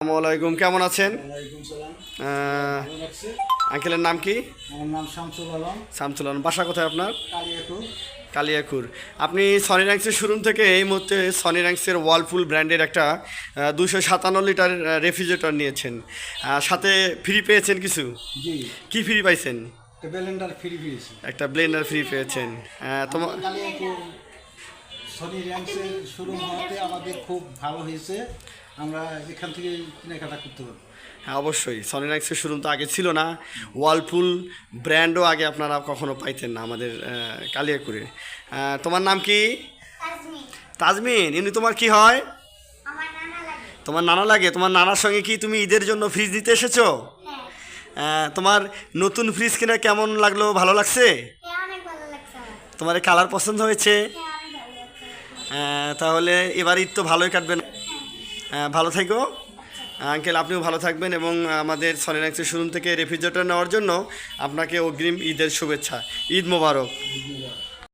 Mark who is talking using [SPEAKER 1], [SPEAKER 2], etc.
[SPEAKER 1] আসসালামু আলাইকুম কেমন আছেন? আঙ্কেলের নাম কি?
[SPEAKER 2] আমার নাম শামসুল আলম।
[SPEAKER 1] শামসুল আলম বাসা কোথায় আপনার?
[SPEAKER 2] কালিয়াকুর।
[SPEAKER 1] কালিয়াকুর। আপনি সনি র্যাঙ্কসের শোরুম থেকে এই মুহূর্তে সনি র্যাংসের ওয়ালপুল ব্র্যান্ডের একটা দুশো সাতান্ন লিটার রেফ্রিজারেটর নিয়েছেন। সাথে ফ্রি পেয়েছেন কিছু? কি ফ্রি পাইছেন?
[SPEAKER 2] একটা ফ্রি পেয়েছি।
[SPEAKER 1] একটা ব্লেন্ডার ফ্রি পেয়েছেন। তোমার
[SPEAKER 2] সনি র্যাঙ্কসের শুরু হওয়াতে আমাদের খুব ভালো হয়েছে। আমরা এখান থেকে কেনাকাটা করতে পারব।
[SPEAKER 1] হ্যাঁ অবশ্যই। সনি র্যাঙ্কসের শোরুম তো আগে ছিল না। ওয়ালপুল ব্র্যান্ডও আগে আপনারা কখনো পাইতেন না আমাদের আহ, কালিয়াকুরে তোমার নাম কি? তাজমিন। এমনি তোমার কি হয়?
[SPEAKER 3] আমার নানা লাগে।
[SPEAKER 1] তোমার নানা লাগে? তোমার নানার সঙ্গে কি তুমি ঈদের জন্য ফ্রিজ দিতে এসেছ?
[SPEAKER 3] হ্যাঁ।
[SPEAKER 1] তোমার নতুন ফ্রিজ কিনা কেমন লাগল? ভালো লাগছে?
[SPEAKER 3] হ্যাঁ অনেক ভালো লাগছে আমার।
[SPEAKER 1] তোমার কালার পছন্দ হয়েছে?
[SPEAKER 3] হ্যাঁ
[SPEAKER 1] তাহলে এবার ঈদ তো ভালোই কাটবে আহ, ভালো থেকো। আঙ্কেল, আপনিও ভালো থাকবেন এবং আমাদের সনিরাক্সের শোরুম থেকে রেফ্রিজারেটর নেওয়ার জন্য আপনাকে অগ্রিম ঈদের শুভেচ্ছা। ঈদ মোবারক।